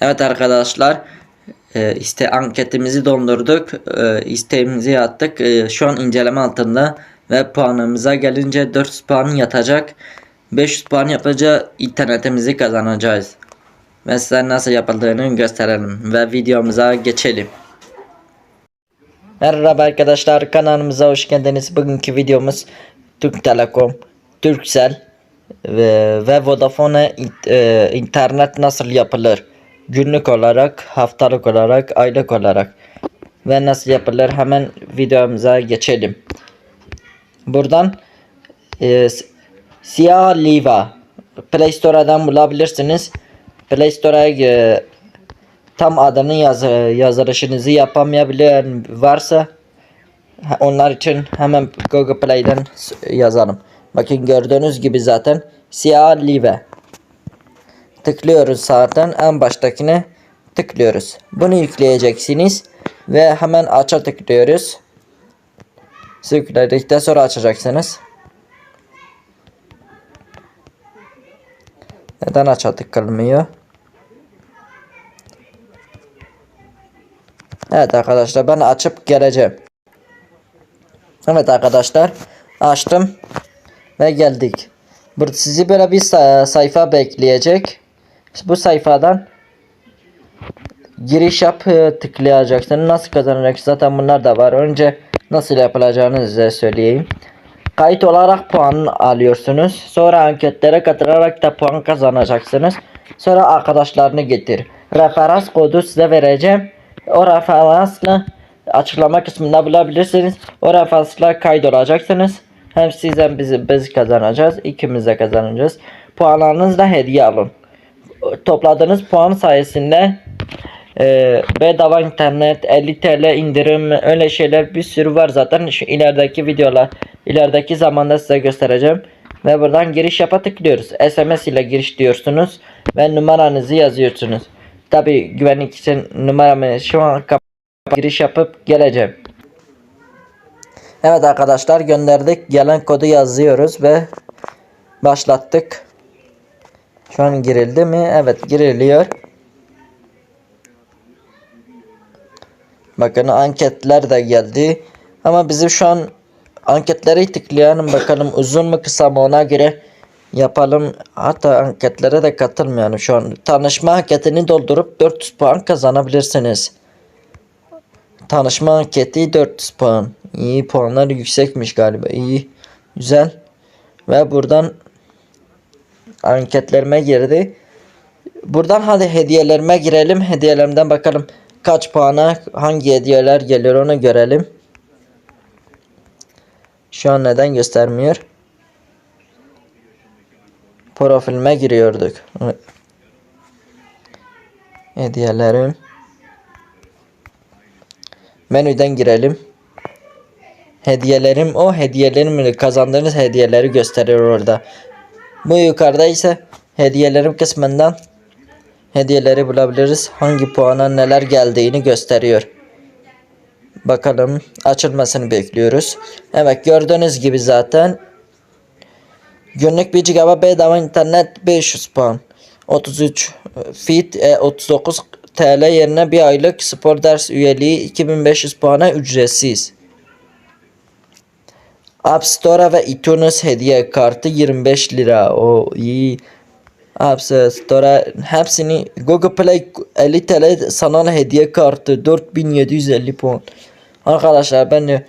Evet arkadaşlar e, iste anketimizi dondurduk. E, isteğimizi attık. E, şu an inceleme altında ve puanımıza gelince 400 puan yatacak. 500 puan yapınca internetimizi kazanacağız. Ve size nasıl yapıldığını gösterelim ve videomuza geçelim. Merhaba arkadaşlar kanalımıza hoş geldiniz. Bugünkü videomuz Türk Telekom, Turkcell ve, ve Vodafone e, internet nasıl yapılır? Günlük olarak, haftalık olarak, aylık olarak ve nasıl yapılır? Hemen videomuza geçelim. Buradan e, Siyah Liva Play Store'dan bulabilirsiniz. Play Store'a e, tam adını yaz yazılışınızı yapamayabilir varsa onlar için hemen Google Play'den yazalım. Bakın gördüğünüz gibi zaten siyah live. Tıklıyoruz zaten en baştakine tıklıyoruz. Bunu yükleyeceksiniz ve hemen aça tıklıyoruz. Yükledikten sonra açacaksınız. Neden aça tıkılmıyor? Evet arkadaşlar ben açıp geleceğim. Evet arkadaşlar açtım ve geldik. Burada sizi böyle bir sa- sayfa bekleyecek. Bu sayfadan giriş yap e, tıklayacaksınız. Nasıl kazanacaksınız? Zaten bunlar da var. Önce nasıl yapılacağını size söyleyeyim. Kayıt olarak puan alıyorsunuz. Sonra anketlere katılarak da puan kazanacaksınız. Sonra arkadaşlarını getir. Referans kodu size vereceğim. O referansla açıklama kısmında bulabilirsiniz. O referansla kaydolacaksınız. Hem siz hem biz, biz kazanacağız. İkimiz de kazanacağız. Puanlarınızı da hediye alın. Topladığınız puan sayesinde e, bedava internet, 50 TL indirim öyle şeyler bir sürü var zaten. Şu ilerideki videolar, ilerideki zamanda size göstereceğim. Ve buradan giriş yapa tıklıyoruz. SMS ile giriş diyorsunuz ve numaranızı yazıyorsunuz. Tabi güvenlik için numaramı şu an giriş yapıp geleceğim. Evet arkadaşlar gönderdik. Gelen kodu yazıyoruz ve başlattık. Şu an girildi mi? Evet giriliyor. Bakın anketler de geldi. Ama bizi şu an anketleri tıklayalım bakalım uzun mu kısa mı ona göre yapalım. Hatta anketlere de katılmayalım şu an. Tanışma anketini doldurup 400 puan kazanabilirsiniz. Tanışma anketi 400 puan. İyi puanlar yüksekmiş galiba. İyi. Güzel. Ve buradan anketlerime girdi. Buradan hadi hediyelerime girelim. Hediyelerimden bakalım kaç puana hangi hediyeler geliyor onu görelim. Şu an neden göstermiyor? Profilime giriyorduk. Hediyelerim. Menüden girelim. Hediyelerim o hediyelerim kazandığınız hediyeleri gösteriyor orada. Bu yukarıda ise hediyelerim kısmından hediyeleri bulabiliriz. Hangi puana neler geldiğini gösteriyor. Bakalım açılmasını bekliyoruz. Evet gördüğünüz gibi zaten günlük 1 GB bedava internet 500 puan. 33 fit e, 39 TL yerine bir aylık spor ders üyeliği 2500 puana ücretsiz. App Store ve iTunes hediye kartı 25 lira. O iyi. App Store hepsini Google Play 50 TL sanal hediye kartı 4750 puan. Arkadaşlar ben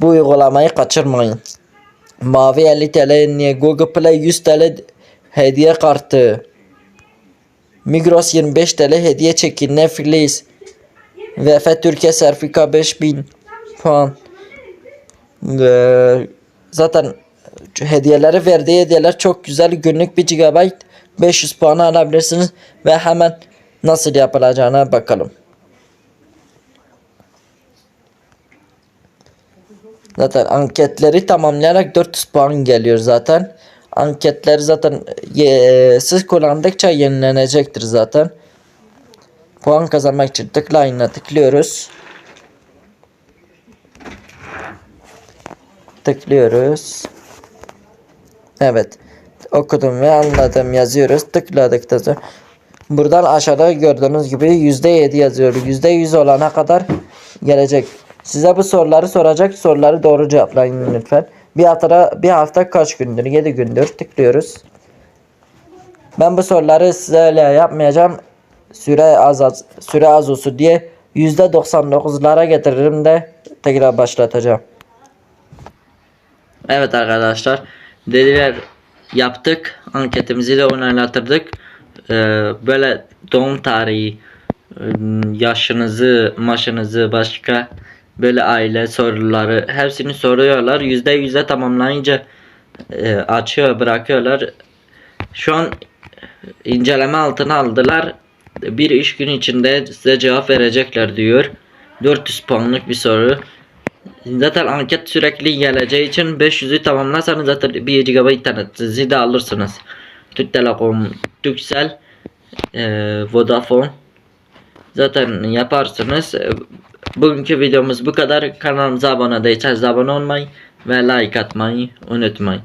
bu uygulamayı kaçırmayın. Mavi 50 TL niye Google Play 100 TL hediye kartı. Migros 25 TL hediye çekin Netflix. VF Türkiye sertifika 5000 puan. Ee, zaten hediyeleri verdiği hediyeler çok güzel. Günlük 1 GB 500 puan alabilirsiniz ve hemen nasıl yapılacağına bakalım. Zaten anketleri tamamlayarak 400 puan geliyor zaten. Anketler zaten ye, siz kullandıkça yenilenecektir zaten. Puan kazanmak için tıklayınla tıklıyoruz. Tıklıyoruz. Evet. Okudum ve anladım yazıyoruz. Tıkladıktan sonra Buradan aşağıda gördüğünüz gibi %7 yazıyor. %100 olana kadar gelecek. Size bu soruları soracak. Soruları doğru cevaplayın lütfen. Bir hafta, bir hafta kaç gündür? 7 gündür tıklıyoruz. Ben bu soruları size yapmayacağım. Süre az, az süre az olsun diye %99'lara getiririm de tekrar başlatacağım. Evet arkadaşlar. Dediler yaptık. Anketimizi de onaylatırdık. Ee, böyle doğum tarihi, ıı, yaşınızı, maşınızı, başka böyle aile soruları hepsini soruyorlar. Yüzde yüze tamamlayınca e, açıyor, bırakıyorlar. Şu an inceleme altına aldılar. Bir iş gün içinde size cevap verecekler diyor. 400 puanlık bir soru. Zaten anket sürekli geleceği için 500'ü tamamlarsanız zaten 1 GB internetinizi de alırsınız. Türk Telekom, Turkcell, e, Vodafone. Zaten yaparsınız. E, Bugünkü videomuz bu kadar. Kanalımıza abone değilseniz abone olmayı ve like atmayı unutmayın.